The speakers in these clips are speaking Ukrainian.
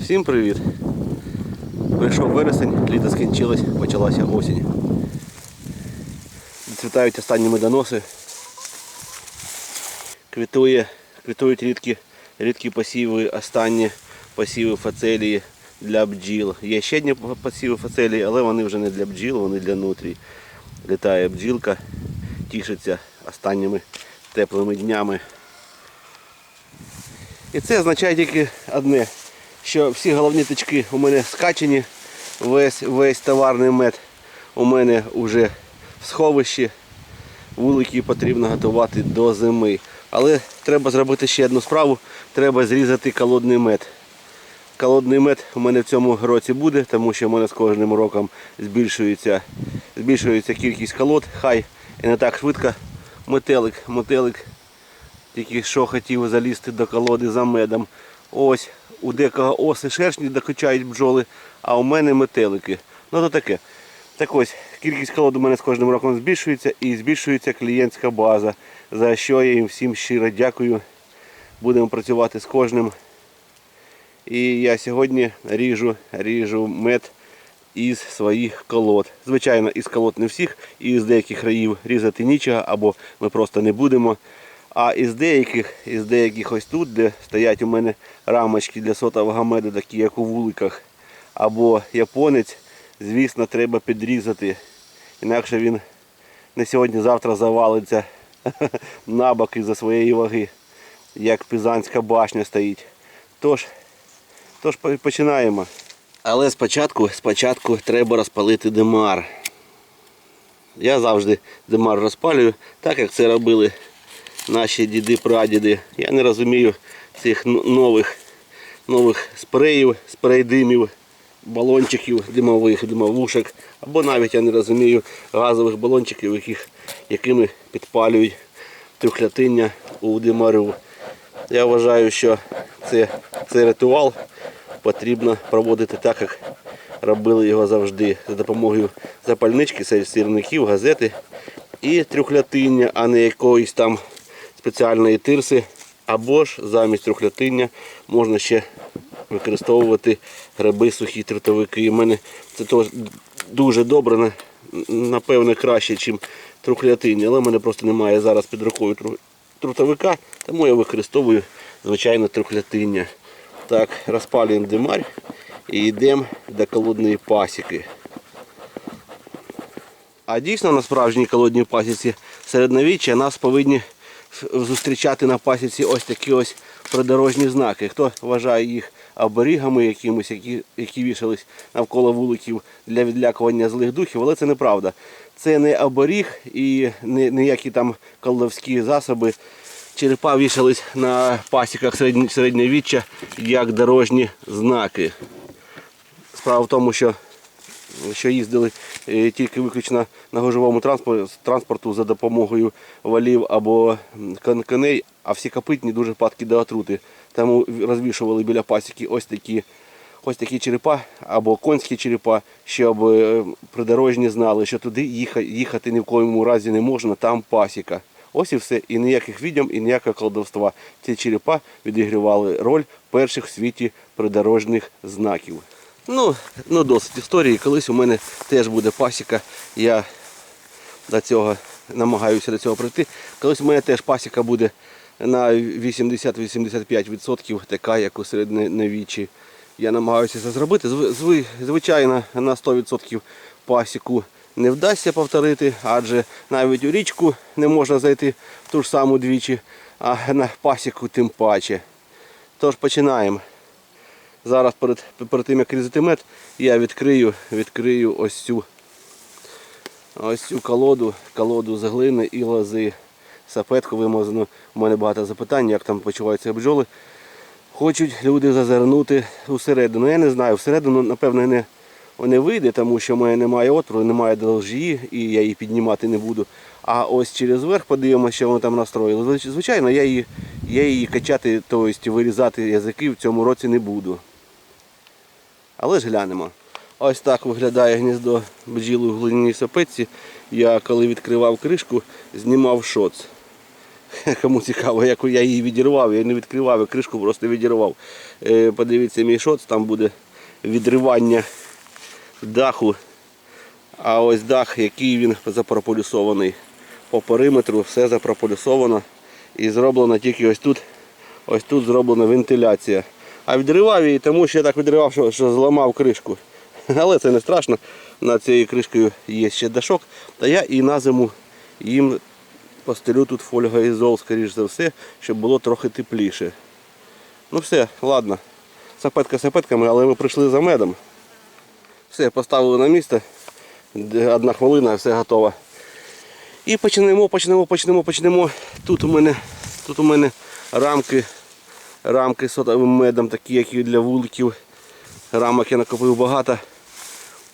Всім привіт! Прийшов вересень, літо скінчилось, почалася осінь. Цвітають останні медоноси. Квітує, квітують рідкі, рідкі посіви, останні посіви фацелії для бджіл. Є ще одні посіви фацелії, але вони вже не для бджіл, вони для нутрій. Літає бджілка, тішиться останніми теплими днями. І це означає тільки одне, що всі головні точки у мене скачені, весь, весь товарний мед у мене вже в сховищі. Вулики потрібно готувати до зими. Але треба зробити ще одну справу, треба зрізати колодний мед. Колодний мед у мене в цьому році буде, тому що в мене з кожним роком збільшується, збільшується кількість колод, хай і не так швидко. Метелик, метелик тільки що хотів залізти до колоди за медом. Ось у декого оси шершні докачають бджоли, а у мене метелики. Ну то таке. Так ось, кількість колод у мене з кожним роком збільшується і збільшується клієнтська база, за що я їм всім щиро дякую. Будемо працювати з кожним. І я сьогодні ріжу, ріжу мед із своїх колод. Звичайно, із колод не всіх, і з деяких раїв різати нічого, або ми просто не будемо. А із деяких, із деяких ось тут, де стоять у мене рамочки для сотового меду, такі як у вуликах, або японець, звісно, треба підрізати. Інакше він не сьогодні-завтра завалиться на бок із-за своєї ваги, як Пізанська башня стоїть. Тож, тож починаємо. Але спочатку, спочатку треба розпалити димар. Я завжди димар розпалюю, так як це робили наші діди-прадіди. Я не розумію цих нових, нових спреїв, спрей-димів, балончиків димових, димовушок. Або навіть я не розумію газових балончиків, яких, якими підпалюють трюхлятиння у димарю. Я вважаю, що це, цей ритуал потрібно проводити так, як робили його завжди, за допомогою запальнички, сірників, газети і трюхлятиння, а не якоїсь там спеціальної тирси. Або ж замість трюхлятиння можна ще використовувати гриби, сухі трутовики. І в мене це дуже добре, напевне, краще, ніж трухлятиння. Але в мене просто немає зараз під рукою трутовика, тому я використовую звичайно трухлятиння. Так, розпалюємо димарь і йдемо до колодної пасіки. А дійсно на справжній колодній пасіці середньовіччя нас повинні зустрічати на пасіці ось такі ось придорожні знаки. Хто вважає їх оберігами якимось, які, які вішались навколо вуликів для відлякування злих духів, але це неправда. Це не оберіг і не ніякі там колдовські засоби. Черепа вішались на пасіках середньовіччя як дорожні знаки. Справа в тому, що що їздили е, тільки виключно на гужовому транспор- транспорту за допомогою валів або коней, а всі копитні дуже падкі до отрути. Тому розвішували біля пасіки ось такі, ось такі черепа або конські черепа, щоб е, придорожні знали, що туди їха- їхати ні в коєму разі не можна, там пасіка. Ось і все. І ніяких відьом, і ніякого колдовства. Ці черепа відігрівали роль перших в світі придорожних знаків. Ну, ну досить історії. Колись у мене теж буде пасіка. Я до цього намагаюся до цього прийти. Колись у мене теж пасіка буде на 80-85% така, як у середньовіччі. Я намагаюся це зробити. Зв- Звичайно, на 100% пасіку не вдасться повторити, адже навіть у річку не можна зайти в ту ж саму двічі, а на пасіку тим паче. Тож починаємо. Зараз перед, перед тим як різати мед, я відкрию, відкрию ось цю, ось цю колоду, колоду з глини і лози. Сапетку вимазану. У мене багато запитань, як там почуваються бджоли. Хочуть люди зазирнути усередину. Я не знаю, всередину, напевно, не, не вийде, тому що в мене немає отвору, немає должії, і я її піднімати не буду. А ось через верх подивимося, що вони там настроїли. Звичайно, я її, я її качати, тобто вирізати язики в цьому році не буду. Але ж глянемо. Ось так виглядає гніздо бджіл у глиняній сапетці. Я коли відкривав кришку, знімав шоц. Кому цікаво, як я її відірвав, я не відкривав, я кришку просто відірвав. Е, Подивіться мій шоц, там буде відривання даху. А ось дах, який він запрополюсований. По периметру все запрополюсовано. І зроблено тільки ось тут. Ось тут зроблена вентиляція. А відривав її, тому що я так відривав, що, що зламав кришку. Але це не страшно. Над цією кришкою є ще дашок. Та я і на зиму їм постелю тут фольгоізол, скоріш за все, щоб було трохи тепліше. Ну все, ладно. Сапетка сапетками, але ми прийшли за медом. Все, поставили на місце. Одна хвилина, все готово. І почнемо, почнемо, почнемо, почнемо. Тут у мене, тут у мене рамки, рамки з сотовим медом, такі, як і для вуликів. Рамок я накопив багато.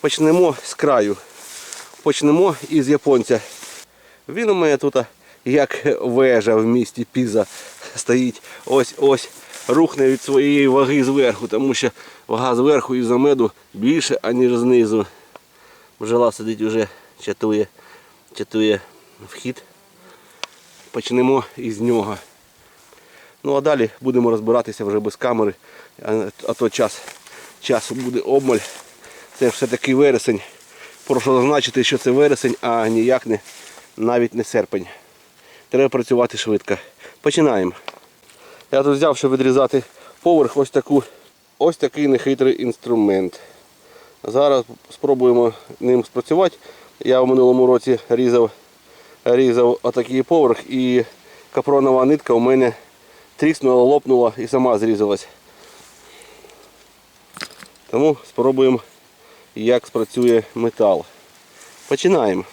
Почнемо з краю. Почнемо із японця. Він у мене тут як вежа в місті Піза стоїть. Ось ось рухне від своєї ваги зверху, тому що вага зверху із-за меду більше, аніж знизу. Бджола сидить уже, чатує, чатує вхід. Почнемо із нього. Ну а далі будемо розбиратися вже без камери, а, то час, часу буде обмаль. Це все-таки вересень. Прошу зазначити, що це вересень, а ніяк не навіть не серпень. Треба працювати швидко. Починаємо. Я тут взяв, щоб відрізати поверх ось таку, ось такий нехитрий інструмент. Зараз спробуємо ним спрацювати. Я в минулому році різав, різав отакий поверх і капронова нитка у мене тріснула, лопнула і сама зрізалась. Тому спробуємо, як спрацює метал. Починаємо.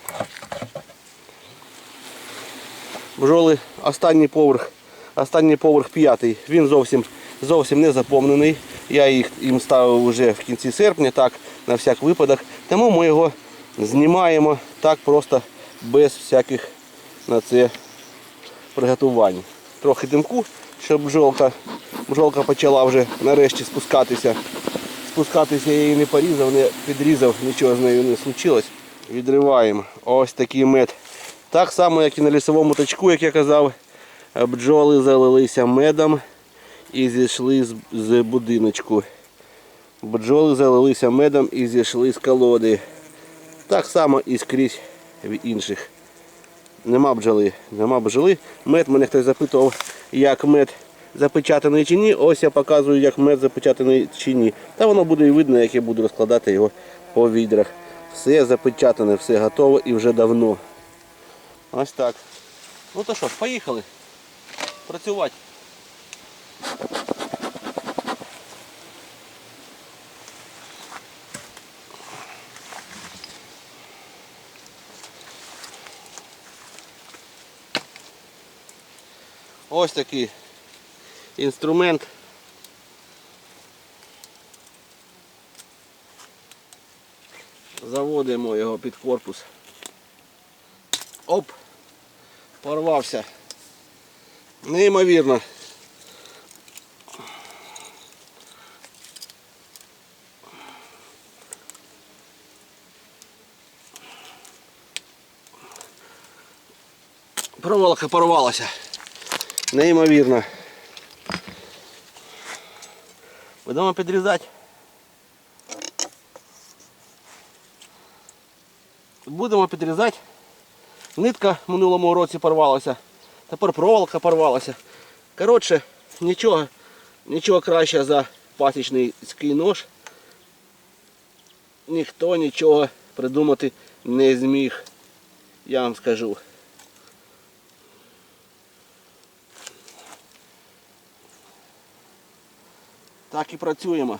Бджоли, останній поверх, останній поверх п'ятий, він зовсім, зовсім не заповнений. Я їх їм ставив вже в кінці серпня, так, на всяк випадок. Тому ми його знімаємо так просто без всяких на це приготувань. Трохи димку, щоб бджолка, бджолка почала вже нарешті спускатися. Спускатися я її не порізав, не підрізав, нічого з нею не случилось. Відриваємо ось такий мед. Так само, як і на лісовому точку, як я казав, бджоли залилися медом і зійшли з будиночку. Бджоли залилися медом і зійшли з колоди. Так само і скрізь в інших. Нема бджоли, нема бджоли. Мед мене хтось запитував, як мед запечатаний чи ні. Ось я показую, як мед запечатаний чи ні. Та воно буде і видно, як я буду розкладати його по відрах. Все запечатане, все готово і вже давно. Ось так. Ну то що поїхали. Працювати. Ось такий інструмент. Заводимо його під корпус. Оп! Порвався. Неймовірно. Проволока порвалася. Неймовірно. Будемо підрізати. Будемо підрізати. Нитка в минулому році порвалася. Тепер проволока порвалася. Коротше, нічого, нічого краще за пасічний нож. Ніхто нічого придумати не зміг. Я вам скажу. Так і працюємо.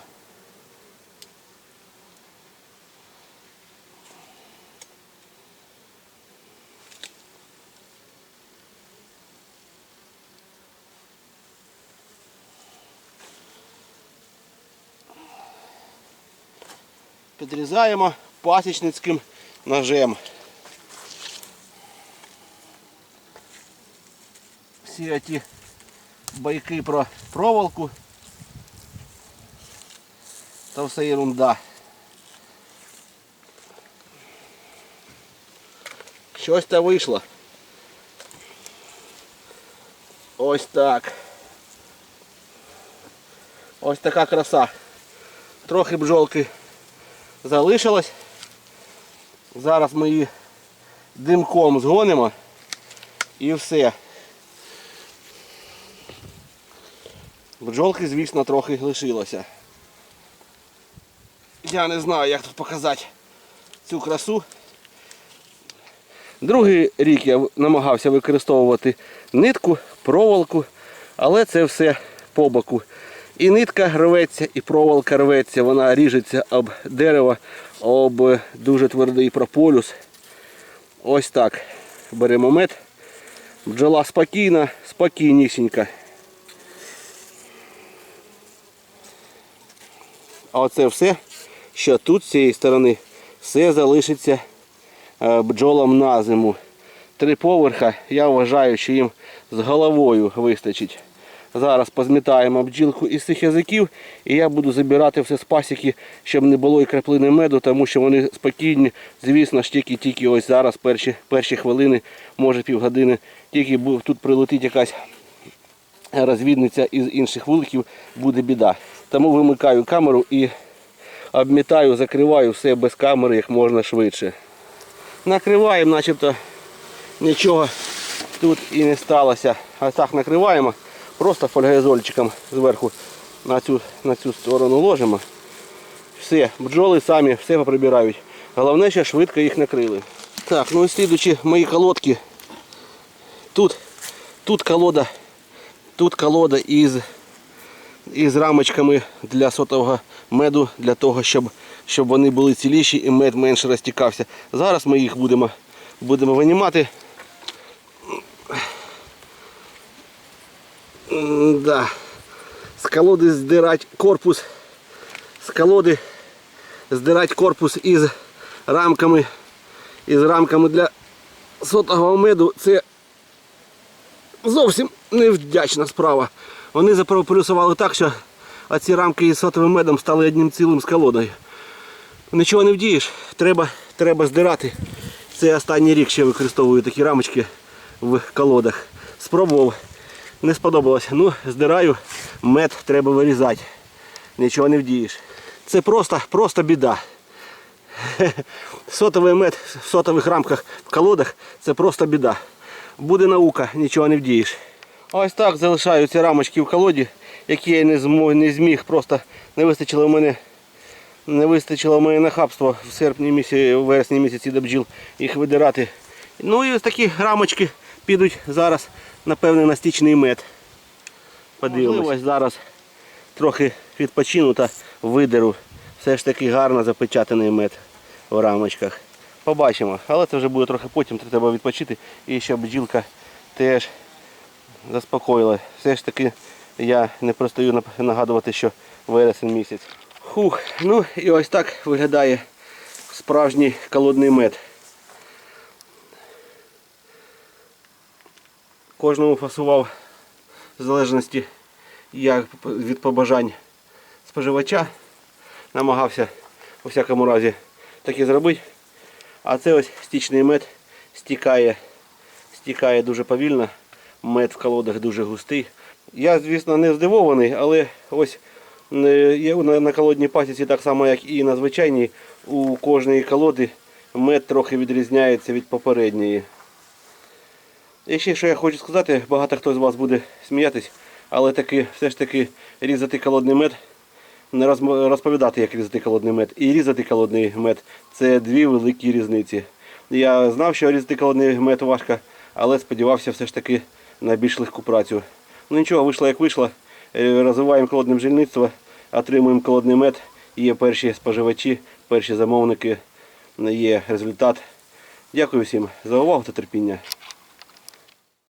Підрізаємо пасічницьким ножем. Всі ті байки про проволоку та все ерунда. Щось та вийшло. Ось так. Ось така краса. Трохи бджолки залишилось. Зараз ми її димком згонимо і все. Бджолки, звісно, трохи лишилося. Я не знаю, як тут показати цю красу. Другий рік я намагався використовувати нитку, проволоку, але це все по боку. І нитка рветься, і проволока рветься, вона ріжеться об дерево, об дуже твердий прополюс. Ось так. Беремо мед. Бджола спокійна, спокійнісінька. А оце все, що тут з цієї сторони, все залишиться е, бджолам на зиму. Три поверха, я вважаю, що їм з головою вистачить. Зараз позмітаємо бджілку із цих язиків і я буду забирати все з пасіки, щоб не було і краплини меду, тому що вони спокійні. Звісно ж, тільки-тільки ось зараз перші, перші хвилини, може півгодини, тільки тут прилетить якась розвідниця із інших вуликів, буде біда. Тому вимикаю камеру і обмітаю, закриваю все без камери як можна швидше. Накриваємо, начебто нічого тут і не сталося. А так накриваємо, просто фольгоізольчиком зверху на цю, на цю сторону ложимо. Все, бджоли самі все поприбирають. Головне, що швидко їх накрили. Так, ну і слідуючи мої колодки. Тут, тут колода, тут колода із, із рамочками для сотового меду, для того, щоб, щоб вони були ціліші і мед менше розтікався. Зараз ми їх будемо, будемо винімати. Да. З колоди здирати корпус. З колоди здирати корпус із рамками. Із рамками для сотового меду. Це зовсім невдячна справа. Вони запроплюсували так, що ці рамки із сотовим медом стали одним цілим з колодою. Нічого не вдієш, треба, треба здирати. Це останній рік ще використовую такі рамочки в колодах. Спробував, не сподобалося. Ну, здираю, мед треба вирізати. Нічого не вдієш. Це просто, просто біда. Сотовий мед в сотових рамках в колодах це просто біда. Буде наука, нічого не вдієш. Ось так залишаються рамочки в колоді, які я не змог, не зміг, просто не вистачило в мене. Не вистачило моє нахабство в серпні місяці, в вересні місяці до бджіл їх видирати. Ну і ось такі рамочки підуть зараз, напевне, на стічний мед. Подивимось. Ось зараз трохи відпочину та видеру. Все ж таки гарно запечатаний мед в рамочках. Побачимо. Але це вже буде трохи потім, треба відпочити. І щоб бджілка теж заспокоїла. Все ж таки я не простою нагадувати, що вересень місяць. Хух, ну і ось так виглядає справжній колодний мед. Кожному фасував в залежності як від побажань споживача. Намагався у всякому разі так і зробити. А це ось стічний мед стікає, стікає дуже повільно. Мед в колодах дуже густий. Я, звісно, не здивований, але ось е, на, колодній пасіці, так само як і на звичайній, у кожної колоди мед трохи відрізняється від попередньої. І ще що я хочу сказати, багато хто з вас буде сміятись, але таки, все ж таки різати колодний мед, не розповідати, як різати колодний мед, і різати колодний мед це дві великі різниці. Я знав, що різати колодний мед важко, але сподівався все ж таки на більш легку працю. Ну нічого, вийшло як вийшло. Е, Розвиваємо холодне бджільництво, отримуємо холодний мед, є перші споживачі, перші замовники, є результат. Дякую всім за увагу та терпіння.